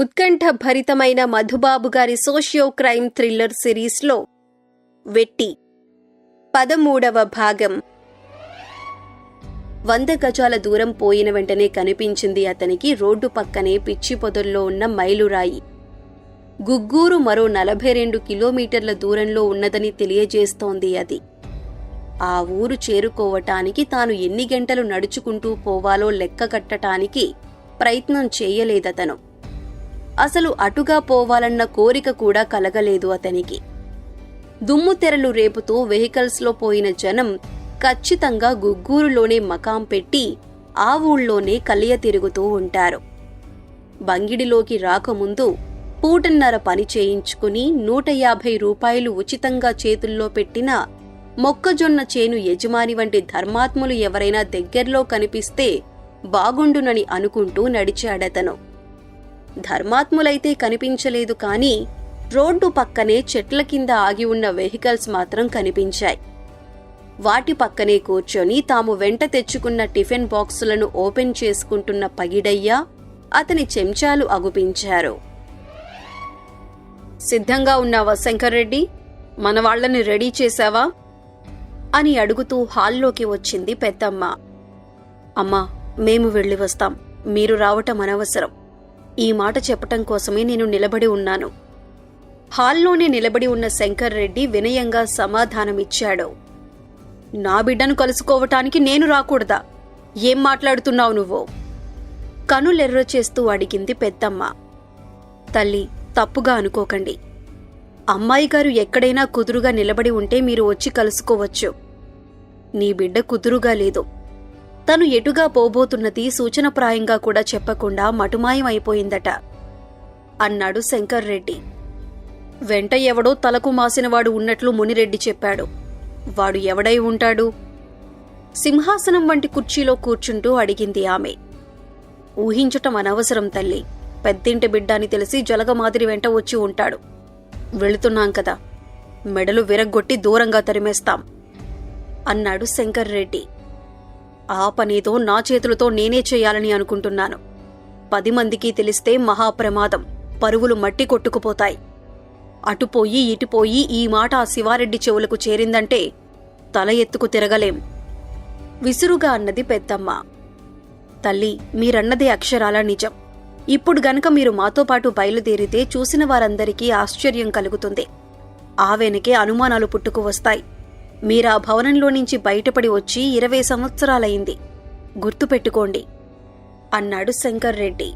ఉత్కంఠ భరితమైన మధుబాబు గారి socio crime thriller సిరీస్లో వెట్టి. పదమూడవ భాగం. వంద గజాల దూరం పోయిన వెంటనే కనిపించింది అతనికి రోడ్డు పక్కనే పిచ్చి పొదల్లో ఉన్న మైలురాయి. గుగ్గూరు మరో నలభై రెండు కిలోమీటర్ల దూరంలో ఉన్నదని తెలియజేస్తోంది అది. ఆ ఊరు చేరుకోవటానికి తాను ఎన్ని గంటలు నడుచుకుంటూ పోవాలో లెక్క కట్టటానికి ప్రయత్నం చేయలేదతను. అసలు అటుగా పోవాలన్న కోరిక కూడా కలగలేదు అతనికి. దుమ్ము తెరలు రేపుతూ వెహికల్స్లో పోయిన జనం ఖచ్చితంగా గుగ్గూరులోనే మకాం పెట్టి ఆ ఊళ్ళోనే కలియ తిరుగుతూ ఉంటారు. బంగిడిలోకి రాకముందు పూటన్నర పని చేయించుకుని నూట యాభై రూపాయలు ఉచితంగా చేతుల్లో పెట్టిన మొక్కజొన్న చేను యజమాని వంటి ధర్మాత్ములు ఎవరైనా దగ్గర్లో కనిపిస్తే బాగుండునని అనుకుంటూ నడిచాడతను. ధర్మాత్ములైతే కనిపించలేదు కానీ రోడ్డు పక్కనే చెట్ల కింద ఆగి ఉన్న వెహికల్స్ మాత్రం కనిపించాయి. వాటి పక్కనే కూర్చొని తాము వెంట తెచ్చుకున్న టిఫిన్ బాక్సులను ఓపెన్ చేసుకుంటున్న పగిడయ్య అతని చెంచాలు అగుపించారు. సిద్ధంగా ఉన్నావా శంకర్రెడ్డి? మన వాళ్ళని రెడీ చేశావా? అని అడుగుతూ హాల్లోకి వచ్చింది పెద్దమ్మ. అమ్మా మేము వెళ్ళి వస్తాం. మీరు రావటం అనవసరం. ఈ మాట చెప్పటం కోసమే నేను నిలబడి ఉన్నాను. హాల్లోనే నిలబడి ఉన్న శంకర్ రెడ్డి వినయంగా సమాధానమిచ్చాడు. నా బిడ్డను కలుసుకోవటానికి నేను రాకూడదా? ఏం మాట్లాడుతున్నావు నువ్వు? కనులెర్ర చేస్తూ అడిగింది పెద్దమ్మ. తల్లి తప్పుగా అనుకోకండి. అమ్మాయి గారు ఎక్కడైనా కుదురుగా నిలబడి ఉంటే మీరు వచ్చి కలుసుకోవచ్చు. నీ బిడ్డ కుదురుగా లేదు. తను ఎటుగా పోబోతున్నది సూచనప్రాయంగా కూడా చెప్పకుండా మటుమాయమైపోయిందట. అన్నాడు శంకర్ రెడ్డి. వెంట ఎవడో తలకు మాసినవాడు ఉన్నట్లు మునిరెడ్డి చెప్పాడు. వాడు ఎవడై ఉంటాడు? సింహాసనం వంటి కుర్చీలో కూర్చుంటూ అడిగింది ఆమె. ఊహించటం అనవసరం తల్లి. పెద్దింటి బిడ్డ అని తెలిసి జలగమాదిరి వెంట వచ్చి ఉంటాడు. వెళుతున్నాం కదా. మెడలు విరగ్గొట్టి దూరంగా తరిమేస్తాం. అన్నాడు శంకర్ రెడ్డి. ఆ పనేదో నా చేతులతో నేనే చేయాలని అనుకుంటున్నాను. పది మందికి తెలిస్తే మహాప్రమాదం. పరువులు మట్టి కొట్టుకుపోతాయి. అటుపోయి ఇటుపోయి ఈ మాట ఆ శివారెడ్డి చెవులకు చేరిందంటే తల ఎత్తుకు తిరగలేం. విసురుగా అన్నది పెద్దమ్మ. తల్లి మీరన్నది అక్షరాల నిజం. ఇప్పుడు గనక మీరు మాతో పాటు బయలుదేరితే చూసిన వారందరికీ ఆశ్చర్యం కలుగుతుంది. ఆ వెనకే అనుమానాలు పుట్టుకు వస్తాయి. మీరా భవనంలో నుంచి బయటపడి వచ్చి ఇరవై సంవత్సరాలయింది గుర్తుపెట్టుకోండి అన్నాడు శంకర్ రెడ్డి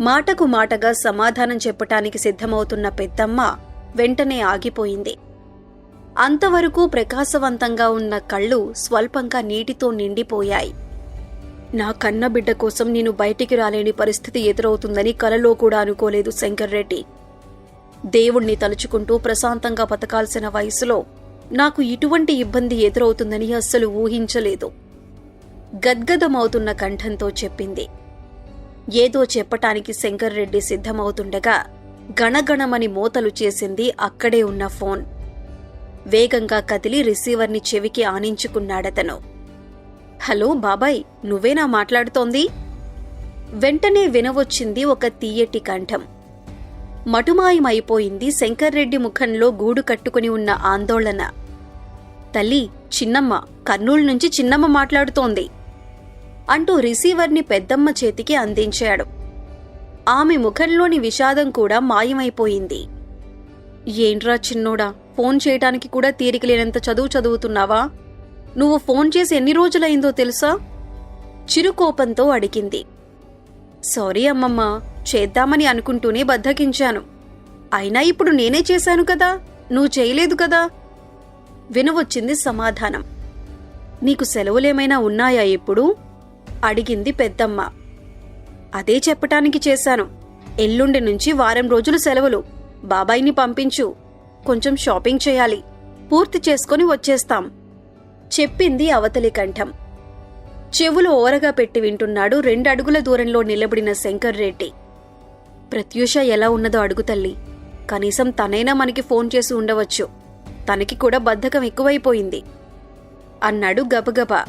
మాటకు మాటగా సమాధానం చెప్పటానికి సిద్ధమవుతున్న పెద్దమ్మ వెంటనే ఆగిపోయింది. అంతవరకు ప్రకాశవంతంగా ఉన్న కళ్ళు స్వల్పంగా నీటితో నిండిపోయాయి. నా కన్న బిడ్డ కోసం నేను బయటికి రాలేని పరిస్థితి ఎదురవుతుందని కలలో కూడా అనుకోలేదు శంకర్ రెడ్డి దేవుణ్ణి తలుచుకుంటూ ప్రశాంతంగా బతకాల్సిన వయసులో నాకు ఇటువంటి ఇబ్బంది ఎదురవుతుందని అస్సలు ఊహించలేదు. గద్గదమవుతున్న కంఠంతో చెప్పింది. ఏదో చెప్పటానికి శంకర్ రెడ్డి సిద్ధమవుతుండగా గణగణమని మోతలు చేసింది అక్కడే ఉన్న ఫోన్. వేగంగా కదిలి రిసీవర్ని చెవికి ఆనించుకున్నాడతను. హలో బాబాయ్ నువ్వేనా మాట్లాడుతోంది? వెంటనే వినవచ్చింది ఒక తీయటి కంఠం. మటుమాయమైపోయింది శంకర్రెడ్డి ముఖంలో గూడు కట్టుకుని ఉన్న ఆందోళన. తల్లి చిన్నమ్మ కర్నూలు నుంచి చిన్నమ్మ మాట్లాడుతోంది. అంటూ రిసీవర్ని పెద్దమ్మ చేతికి అందించాడు. ఆమె ముఖంలోని విషాదం కూడా మాయమైపోయింది. ఏంట్రా చిన్నోడా ఫోన్ చేయటానికి కూడా తీరికలేనంత చదువు చదువుతున్నావా? నువ్వు ఫోన్ చేసి ఎన్ని రోజులైందో తెలుసా? చిరుకోపంతో అడిగింది. సారీ అమ్మమ్మ చేద్దామని అనుకుంటూనే బద్దకించాను. అయినా ఇప్పుడు నేనే చేశాను కదా నువ్వు చేయలేదు కదా? వినవచ్చింది సమాధానం. నీకు సెలవులేమైనా ఉన్నాయా ఇప్పుడు? అడిగింది పెద్దమ్మ. అదే చెప్పటానికి చేశాను. ఎల్లుండి నుంచి వారం రోజులు సెలవులు. బాబాయిని పంపించు. కొంచెం షాపింగ్ చేయాలి. పూర్తి చేసుకొని వచ్చేస్తాం. చెప్పింది అవతలి కంఠం. చెవులు ఓరగా పెట్టి వింటున్నాడు రెండడుగుల దూరంలో నిలబడిన శంకర్ రెడ్డి. ప్రత్యూష ఎలా ఉన్నదో అడుగు తల్లి. కనీసం తనైనా మనకి ఫోన్ చేసి ఉండవచ్చు. తనకి కూడా బద్ధకం ఎక్కువైపోయింది. అన్నాడు గబగబా.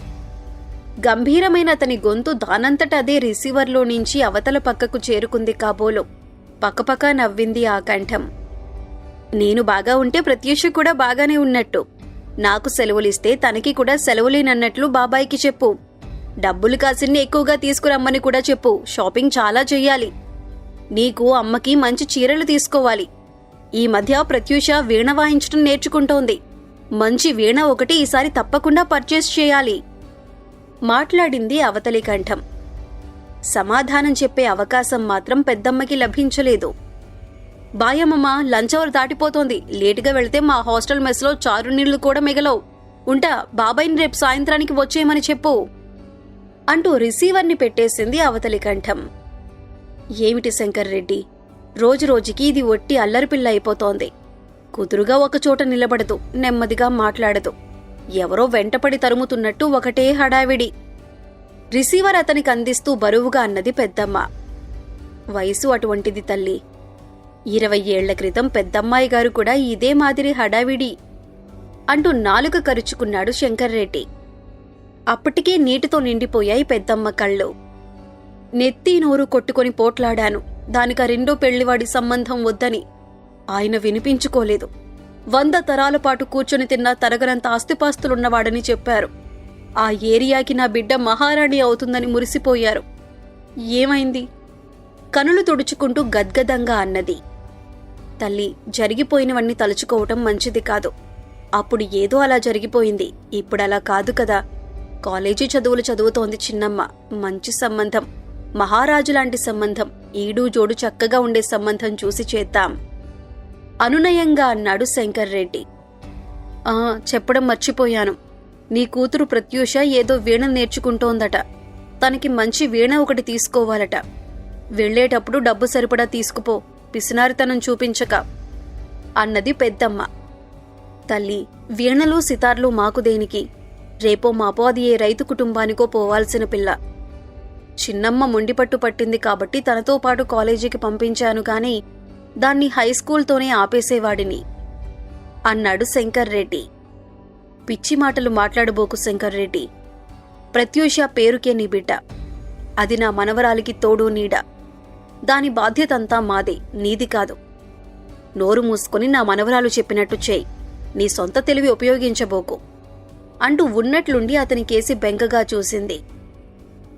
గంభీరమైన అతని గొంతు దానంతట అదే రిసీవర్లో నుంచి అవతల పక్కకు చేరుకుంది కాబోలు. పక్కపక్క నవ్వింది ఆ కంఠం. నేను బాగా ఉంటే ప్రత్యూష కూడా బాగానే ఉన్నట్టు. నాకు సెలవులిస్తే తనకి కూడా సెలవులేనన్నట్లు బాబాయికి చెప్పు. డబ్బులు కాసిన్ని ఎక్కువగా తీసుకురమ్మని కూడా చెప్పు. షాపింగ్ చాలా చెయ్యాలి. నీకు అమ్మకి మంచి చీరలు తీసుకోవాలి. ఈ మధ్య ప్రత్యూష వీణ వాయించడం నేర్చుకుంటోంది. మంచి వీణ ఒకటి ఈసారి తప్పకుండా పర్చేస్ చేయాలి. మాట్లాడింది అవతలి కంఠం. సమాధానం చెప్పే అవకాశం మాత్రం పెద్దమ్మకి లభించలేదు. బాయమ్మమ్మ లంచ్ అవర్ దాటిపోతోంది. లేటుగా వెళితే మా హాస్టల్ మెస్లో చారు నీళ్ళు కూడా మిగలవు. ఉంటా బాబాయిని రేపు సాయంత్రానికి వచ్చేయమని చెప్పు. అంటూ రిసీవర్ని పెట్టేసింది అవతలి కంఠం. ఏమిటి శంకర్ రెడ్డి? రోజురోజుకి ఇది ఒట్టి అల్లరిపిల్ల అయిపోతోంది. కుదురుగా ఒకచోట నిలబడదు నెమ్మదిగా మాట్లాడదు. ఎవరో వెంటపడి తరుముతున్నట్టు ఒకటే హడావిడి. రిసీవర్ అతనికి అందిస్తూ బరువుగా అన్నది పెద్దమ్మ. వయసు అటువంటిది తల్లి. ఇరవై ఏళ్ళ క్రితం పెద్దమ్మాయి గారు కూడా ఇదే మాదిరి హడావిడి అంటూ నాలుక కరుచుకున్నాడు శంకర్రెడ్డి అప్పటికే నీటితో నిండిపోయాయి పెద్దమ్మ కళ్ళు. నెత్తి నోరు కొట్టుకొని పోట్లాడాను. దానిక రెండో పెళ్ళివాడి సంబంధం వద్దని ఆయన వినిపించుకోలేదు. వంద తరాల పాటు కూర్చొని తిన్న తరగనంత ఆస్తిపాస్తులున్నవాడని చెప్పారు. ఆ ఏరియాకి నా బిడ్డ మహారాణి అవుతుందని మురిసిపోయారు. ఏమైంది? కనులు తుడుచుకుంటూ గద్గదంగా అన్నది. తల్లి జరిగిపోయినవన్నీ తలుచుకోవటం మంచిది కాదు. అప్పుడు ఏదో అలా జరిగిపోయింది. ఇప్పుడలా కాదు కదా. కాలేజీ చదువులు చదువుతోంది చిన్నమ్మ. మంచి సంబంధం. మహారాజు లాంటి సంబంధం. ఈడు జోడు చక్కగా ఉండే సంబంధం చూసి చేద్దాం. అనునయంగా అన్నాడు శంకర్రెడ్డి ఆ చెప్పడం మర్చిపోయాను. నీ కూతురు ప్రత్యూష ఏదో వీణ నేర్చుకుంటోందట. తనకి మంచి వీణ ఒకటి తీసుకోవాలట. వెళ్ళేటప్పుడు డబ్బు సరిపడా తీసుకుపో. పిసినారితనం చూపించక. అన్నది పెద్దమ్మ. తల్లి వీణలు సితార్లు మాకు దేనికి? రేపో మాపో అది ఏ రైతు కుటుంబానికో పోవాల్సిన పిల్ల. చిన్నమ్మ మొండిపట్టు పట్టింది కాబట్టి తనతో పాటు కాలేజీకి పంపించాను కాని దాన్ని హైస్కూల్తోనే ఆపేసేవాడిని. అన్నాడు శంకర్రెడ్డి పిచ్చి మాటలు మాట్లాడబోకు శంకర్రెడ్డి ప్రత్యూష పేరుకే నీ బిడ్డ. అది నా మనవరాలికి తోడు నీడ. దాని బాధ్యతంతా మాదే నీది కాదు. నోరు మూసుకొని నా మనవరాలు చెప్పినట్టు చేయి. నీ సొంత తెలివి ఉపయోగించబోకు. అంటూ ఉన్నట్లుండి అతని కేసి బెంకగా చూసింది.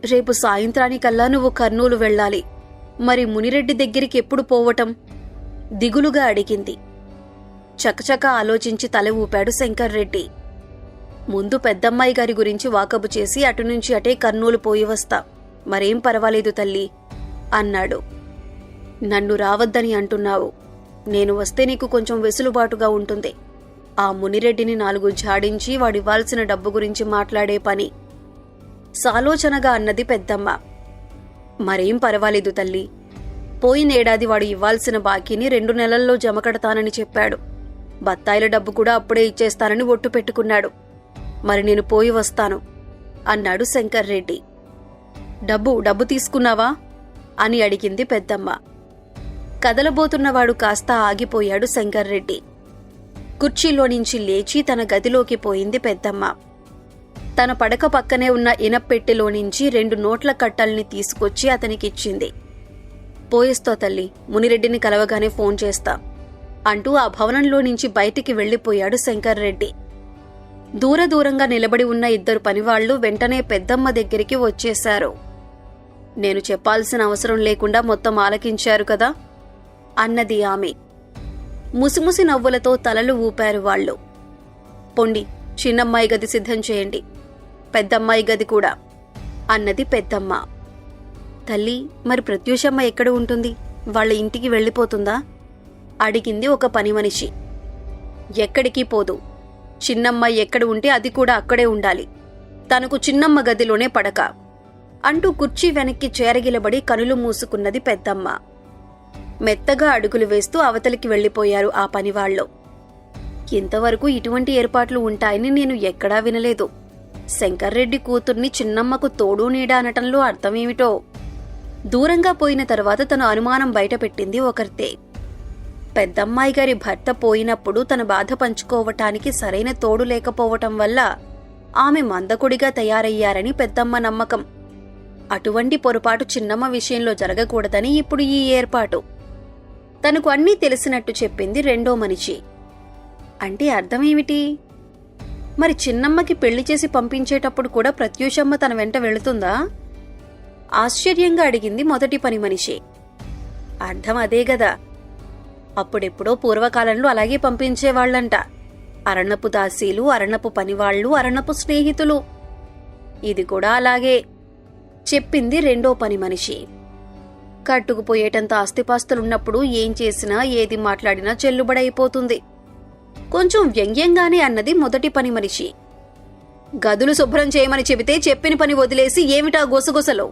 రేపు సాయంత్రానికల్లా నువ్వు కర్నూలు వెళ్ళాలి. మరి మునిరెడ్డి దగ్గరికి ఎప్పుడు పోవటం? దిగులుగా అడిగింది. చకచక ఆలోచించి తల ఊపాడు శంకర్రెడ్డి. ముందు పెద్దమ్మాయి గారి గురించి వాకబు చేసి అటు నుంచి అటే కర్నూలు పోయి వస్తా. మరేం పర్వాలేదు తల్లి అన్నాడు. నన్ను రావద్దని అంటున్నావు. నేను వస్తే నీకు కొంచెం వెసులుబాటుగా ఉంటుంది. ఆ మునిరెడ్డిని నాలుగు ఝాడించి వాడివ్వాల్సిన డబ్బు గురించి మాట్లాడే పని. సాలోచనగా అన్నది పెద్దమ్మ. మరేం పర్వాలేదు తల్లి. పోయినేడాది వాడు ఇవ్వాల్సిన బాకీని రెండు నెలల్లో జమ కడతానని చెప్పాడు. బత్తాయిల డబ్బు కూడా అప్పుడే ఇచ్చేస్తానని ఒట్టు పెట్టుకున్నాడు. మరి నేను పోయి వస్తాను అన్నాడు శంకర్రెడ్డి డబ్బు డబ్బు తీసుకున్నావా? అని అడిగింది పెద్దమ్మ. కదలబోతున్నవాడు కాస్త ఆగిపోయాడు శంకర్రెడ్డి కుర్చీలో నుంచి లేచి తన గదిలోకి పోయింది పెద్దమ్మ. తన పడక పక్కనే ఉన్న ఇనప్పెట్టెలో నుంచి రెండు నోట్ల కట్టల్ని తీసుకొచ్చి అతనికిచ్చింది. పోయేస్తో తల్లి మునిరెడ్డిని కలవగానే ఫోన్ చేస్తా అంటూ ఆ భవనంలో నుంచి బయటికి వెళ్ళిపోయాడు శంకర్రెడ్డి. దూర దూరంగా నిలబడి ఉన్న ఇద్దరు పనివాళ్ళు వెంటనే పెద్దమ్మ దగ్గరికి వచ్చేశారు. నేను చెప్పాల్సిన అవసరం లేకుండా మొత్తం ఆలకించారు కదా అన్నది ఆమె. ముసిముసి నవ్వులతో తలలు ఊపారు వాళ్ళు. పొండి చిన్నమ్మాయి గది సిద్ధం చేయండి. పెద్దమ్మాయి గది కూడా అన్నది పెద్దమ్మ. తల్లి మరి ప్రత్యూషమ్మ ఎక్కడ ఉంటుంది? వాళ్ళ ఇంటికి వెళ్ళిపోతుందా? అడిగింది ఒక పని మనిషి. ఎక్కడికి పోదు. చిన్నమ్మాయి ఎక్కడ ఉంటే అది కూడా అక్కడే ఉండాలి. తనకు చిన్నమ్మ గదిలోనే పడక. అంటూ కుర్చీ వెనక్కి చేరగిలబడి కనులు మూసుకున్నది పెద్దమ్మ. మెత్తగా అడుగులు వేస్తూ అవతలికి వెళ్ళిపోయారు ఆ పనివాళ్ళు ఇంతవరకు ఇటువంటి ఏర్పాట్లు ఉంటాయని నేను ఎక్కడా వినలేదు. శంకర్రెడ్డి కూతుర్ని చిన్నమ్మకు తోడు నీడ అనటంలో అర్థమేమిటో? దూరంగా పోయిన తర్వాత తన అనుమానం బయటపెట్టింది ఒకరితే. పెద్దమ్మాయి గారి భర్త పోయినప్పుడు తన బాధ పంచుకోవటానికి సరైన తోడు లేకపోవటం వల్ల ఆమె మందకుడిగా తయారయ్యారని పెద్దమ్మ నమ్మకం. అటువంటి పొరపాటు చిన్నమ్మ విషయంలో జరగకూడదని ఇప్పుడు ఈ ఏర్పాటు. తనకు అన్నీ తెలిసినట్టు చెప్పింది రెండో మనిషి. అంటే అర్థమేమిటి? మరి చిన్నమ్మకి పెళ్ళి చేసి పంపించేటప్పుడు కూడా ప్రత్యూషమ్మ తన వెంట వెళుతుందా? ఆశ్చర్యంగా అడిగింది మొదటి పని మనిషి. అర్థం అదే గదా. అప్పుడెప్పుడో పూర్వకాలంలో అలాగే పంపించేవాళ్ళంట అరణపు దాసీలు అరణపు పనివాళ్ళు అరణపు స్నేహితులు. ఇది కూడా అలాగే. చెప్పింది రెండో పని మనిషి. కట్టుకుపోయేటంత ఆస్తిపాస్తులున్నప్పుడు ఏం చేసినా ఏది మాట్లాడినా చెల్లుబడైపోతుంది. కొంచెం వ్యంగ్యంగానే అన్నది మొదటి పని మనిషి. గదులు శుభ్రం చేయమని చెబితే చెప్పిన పని వదిలేసి ఏమిటా గొసగొసలో?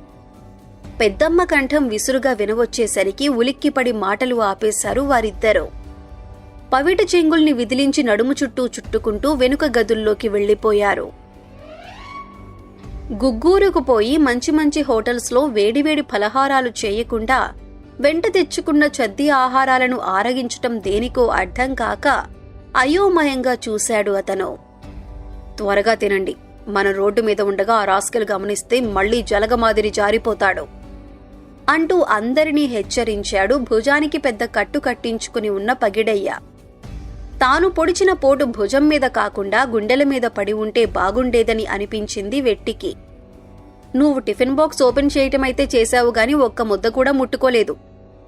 పెద్దమ్మ కంఠం విసురుగా వినవచ్చేసరికి ఉలిక్కిపడి మాటలు ఆపేశారు వారిద్దరూ. పవిట చెంగుల్ని విదిలించి నడుము చుట్టూ చుట్టుకుంటూ వెనుక గదుల్లోకి వెళ్ళిపోయారు గుగ్గూరుకు పోయి మంచి మంచి హోటల్స్లో వేడివేడి ఫలహారాలు చేయకుండా వెంట తెచ్చుకున్న చద్ది ఆహారాలను ఆరగించటం దేనికో అర్థం కాక అయోమయంగా చూశాడు అతను. త్వరగా తినండి. మన రోడ్డు మీద ఉండగా ఆ రాస్కెల్ గమనిస్తే మళ్ళీ జలగమాదిరి జారిపోతాడు. అంటూ అందరినీ హెచ్చరించాడు. భుజానికి పెద్ద కట్టు కట్టించుకుని ఉన్న పగిడయ్య. తాను పొడిచిన పోటు భుజం మీద కాకుండా గుండెల మీద పడి ఉంటే బాగుండేదని అనిపించింది వెట్టికి. నువ్వు టిఫిన్ బాక్స్ ఓపెన్ చేయటమైతే చేశావు గాని ఒక్క ముద్ద కూడా ముట్టుకోలేదు.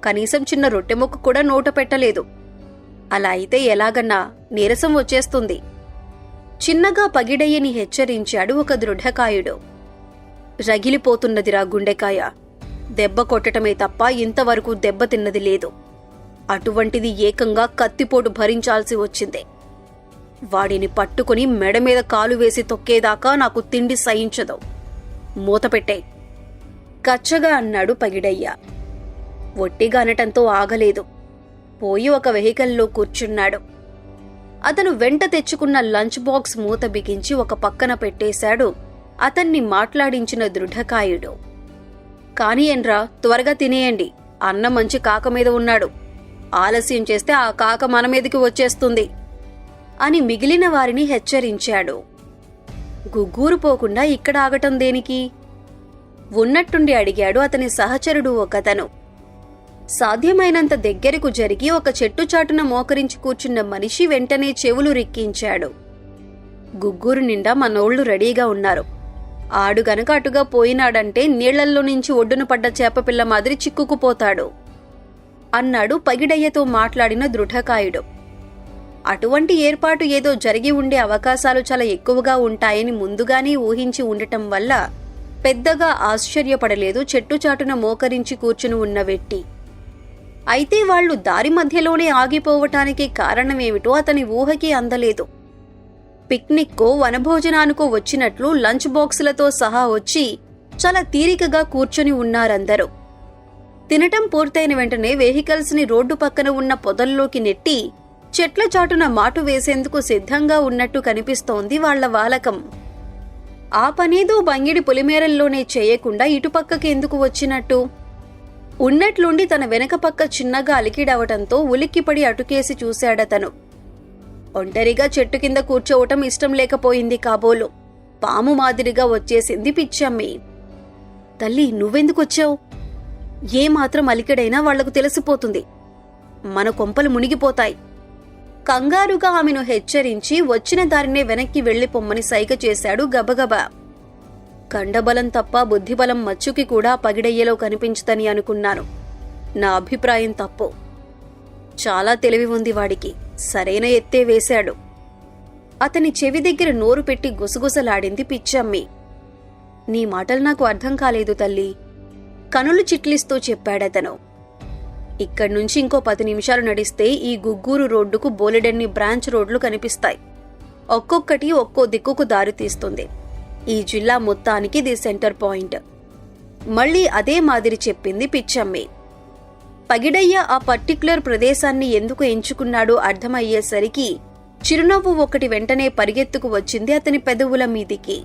కనీసం చిన్న రొట్టె ముక్క కూడా నోట పెట్టలేదు. అలా అయితే ఎలాగన్నా నీరసం వచ్చేస్తుంది. చిన్నగా పగిడయ్యని హెచ్చరించాడు ఒక దృఢకాయుడు. రగిలిపోతున్నదిరా గుండెకాయ. దెబ్బ కొట్టటమే తప్ప ఇంతవరకు దెబ్బ తిన్నది లేదు. అటువంటిది ఏకంగా కత్తిపోటు భరించాల్సి వచ్చింది. వాడిని పట్టుకుని మెడ మీద కాలు వేసి తొక్కేదాకా నాకు తిండి సహించదు. మూతపెట్టే కచ్చగా అన్నాడు పగిడయ్య. ఒట్టిగా అనటంతో ఆగలేదు. పోయి ఒక వెహికల్లో కూర్చున్నాడు. అతను వెంట తెచ్చుకున్న లంచ్ బాక్స్ మూత బిగించి ఒక పక్కన పెట్టేశాడు. అతన్ని మాట్లాడించిన దృఢకాయుడు. కానియండ్రా త్వరగా తినేయండి. అన్న మంచి కాక మీద ఉన్నాడు. ఆలస్యం చేస్తే ఆ కాక మన మీదకి వచ్చేస్తుంది అని మిగిలిన వారిని హెచ్చరించాడు. గుగ్గూరు పోకుండా ఇక్కడ ఆగటం దేనికి? ఉన్నట్టుండి అడిగాడు అతని సహచరుడు ఒకతను. సాధ్యమైనంత దగ్గరకు జరిగి ఒక చెట్టు చాటున మోకరించి కూర్చున్న మనిషి వెంటనే చెవులు రిక్కించాడు. గుగ్గూరు నిండా మనోళ్ళు రెడీగా ఉన్నారు. ఆడు గనక అటుగా పోయినాడంటే నీళ్ళల్లో నుంచి ఒడ్డున పడ్డ చేపపిల్ల మాదిరి చిక్కుకుపోతాడు. అన్నాడు పగిడయ్యతో మాట్లాడిన దృఢకాయుడు. అటువంటి ఏర్పాటు ఏదో జరిగి ఉండే అవకాశాలు చాలా ఎక్కువగా ఉంటాయని ముందుగానే ఊహించి ఉండటం వల్ల పెద్దగా ఆశ్చర్యపడలేదు చెట్టుచాటున మోకరించి కూర్చుని ఉన్న వెట్టి అయితే వాళ్ళు దారి మధ్యలోనే ఆగిపోవటానికి కారణమేమిటో అతని ఊహకి అందలేదు. పిక్నిక్కో వనభోజనానికో వచ్చినట్లు లంచ్ బాక్సులతో సహా వచ్చి చాలా తీరికగా కూర్చొని ఉన్నారందరూ. తినటం పూర్తయిన వెంటనే వెహికల్స్ని రోడ్డు పక్కన ఉన్న పొదల్లోకి నెట్టి చెట్ల చాటున మాటు వేసేందుకు సిద్ధంగా ఉన్నట్టు కనిపిస్తోంది వాళ్ళ వాలకం. ఆ పనేదో బంగిడి పొలిమేరల్లోనే చేయకుండా ఇటుపక్కకి ఎందుకు వచ్చినట్టు? ఉన్నట్లుండి తన వెనక పక్క చిన్నగా అలికిడవటంతో ఉలిక్కిపడి అటుకేసి చూశాడతను. ఒంటరిగా చెట్టు కింద కూర్చోవటం ఇష్టం లేకపోయింది కాబోలు. పాము మాదిరిగా వచ్చేసింది పిచ్చమ్మి. తల్లి నువ్వెందుకొచ్చావు? ఏ మాత్రం అలికడైనా వాళ్ళకు తెలిసిపోతుంది. మన కొంపలు మునిగిపోతాయి. కంగారుగా ఆమెను హెచ్చరించి వచ్చిన దారినే వెనక్కి వెళ్ళిపొమ్మని సైగ చేశాడు గబగబా. కండబలం తప్ప బుద్ధిబలం మచ్చుకి కూడా పగిడయ్యలో కనిపించదని అనుకున్నాను. నా అభిప్రాయం తప్పు. చాలా తెలివి ఉంది వాడికి. సరైన ఎత్తే వేశాడు. అతని చెవి దగ్గర నోరు పెట్టి గుసగుసలాడింది పిచ్చమ్మి. నీ మాటలు నాకు అర్థం కాలేదు తల్లి. కనులు చిట్లిస్తూ చెప్పాడతను. ఇక్కడి నుంచి ఇంకో పది నిమిషాలు నడిస్తే ఈ గుగ్గూరు రోడ్డుకు బోలెడన్ని బ్రాంచ్ రోడ్లు కనిపిస్తాయి. ఒక్కొక్కటి ఒక్కో దిక్కుకు దారి తీస్తుంది. ఈ జిల్లా మొత్తానికి ఇది సెంటర్ పాయింట్. మళ్ళీ అదే మాదిరి చెప్పింది పిచ్చమ్మి. పగిడయ్య ఆ పర్టిక్యులర్ ప్రదేశాన్ని ఎందుకు ఎంచుకున్నాడో అర్థమయ్యేసరికి చిరునవ్వు ఒకటి వెంటనే పరిగెత్తుకు వచ్చింది అతని పెదవుల మీదికి.